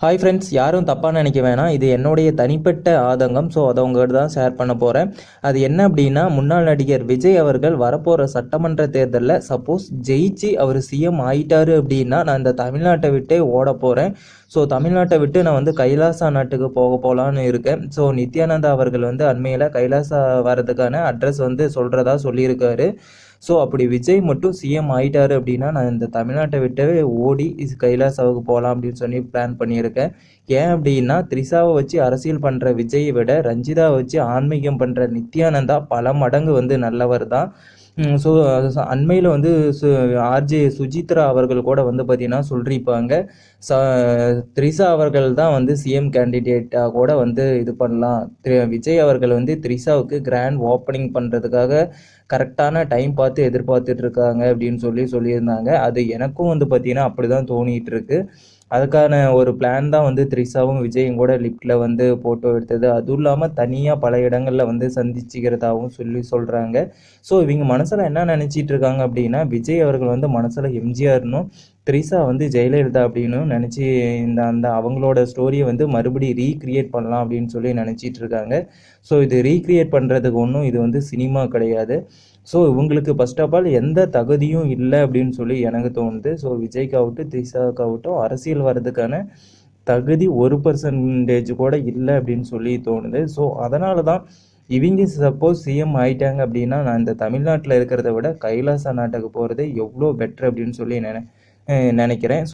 Hi friends யாரும் தப்பாக நினைக்க வேணாம். இது என்னுடைய தனிப்பட்ட ஆதங்கம். ஸோ அதை உங்கள்கிட்ட தான் ஷேர் பண்ண போகிறேன் அது என்ன அப்படின்னா முன்னாள் நடிகர் விஜய் அவர்கள் வரப்போகிற சட்டமன்ற தேர்தலில் சப்போஸ் ஜெயிச்சு அவர் சிஎம் ஆயிட்டாரு அப்படின்னா நான் இந்த தமிழ்நாட்டை விட்டே ஓட போகிறேன் ஸோ தமிழ்நாட்டை விட்டு நான் வந்து கைலாசா நாட்டுக்கு போக போகலான்னு இருக்கேன். ஸோ நித்யானந்தா அவர்கள் வந்து அண்மையில் கைலாசா வரதுக்கான அட்ரஸ் வந்து சொல்கிறதா சொல்லியிருக்காரு. ஸோ அப்படி விஜய் மட்டும் சிஎம் ஆயிட்டாரு அப்படின்னா நான் இந்த தமிழ்நாட்டை விட்டவே ஓடி இது கைலாசாவுக்கு போகலாம் அப்படின்னு சொல்லி பிளான் பண்ணியிருக்கேன். ஏன் அப்படின்னா த்ரிஷாவை வச்சு அரசியல் பண்ணுற விஜயை விட ரஞ்சிதாவை வச்சு ஆன்மீகம் பண்ணுற நித்யானந்தா பல மடங்கு வந்து நல்லவர் தான் ஸோ அண்மையில் வந்து சு ஆர்ஜே சுஜித்ரா அவர்கள் கூட வந்து பார்த்தீங்கன்னா சொல்லியிருப்பாங்க ச த்ரிஷா அவர்கள் தான் வந்து சிஎம் கேண்டிடேட்டாக கூட வந்து இது பண்ணலாம். த்ரி- விஜய் அவர்கள் வந்து த்ரிஷாவுக்கு கிராண்ட் ஓப்பனிங் பண்ணுறதுக்காக கரெக்டான டைம் பார்த்து எதிர்பார்த்துட்டு இருக்காங்க அப்படின்னு சொல்லி சொல்லியிருந்தாங்க. அது எனக்கும் வந்து பார்த்தீங்கன்னா அப்படி தான் தோணிகிட்டு இருக்குது அதுக்கான ஒரு பிளான் தான் வந்து த்ரிஷாவும் விஜயும் கூட லிஃப்ட்டில் வந்து ஃபோட்டோ எடுத்தது. அதுவும் இல்லாமல் தனியாக பல இடங்களில் வந்து சந்திச்சுக்கிறதாகவும் சொல்லி சொல்கிறாங்க ஸோ இவங்க மனசில் என்ன நினச்சிட்டு இருக்காங்க அப்படின்னா விஜய் அவர்கள் வந்து மனசில் எம்ஜிஆர்னும் த்ரிஷா வந்து ஜெயலலிதா அப்படின்னு நினச்சி இந்த அந்த அவங்களோட ஸ்டோரியை வந்து மறுபடியும் ரீக்ரியேட் பண்ணலாம் அப்படின்னு சொல்லி நினச்சிட்டு இருக்காங்க. ஸோ இது ரீக்ரியேட் பண்ணுறதுக்கு ஒன்றும் இது வந்து சினிமா கிடையாது. ஸோ இவங்களுக்கு ஃபர்ஸ்ட் ஆஃப் ஆல் எந்த தகுதியும் இல்லை அப்படின்னு சொல்லி எனக்கு தோணுது. ஸோ விஜய்க்காகட்டும் த்ரிஷாவுக்காகட்டும் அரசியல் வர்றதுக்கான தகுதி ஒரு பர்சன்டேஜ் கூட இல்லை அப்படின்னு சொல்லி தோணுது. ஸோ அதனால தான் இவங்க சப்போஸ் சிஎம் ஆயிட்டாங்க அப்படின்னா நான் இந்த தமிழ்நாட்டில் இருக்கிறத விட கைலாசா நாட்டுக்கு போகிறது எவ்வளோ பெட்டர் அப்படின்னு சொல்லி நினை நினைக்கிறேன்.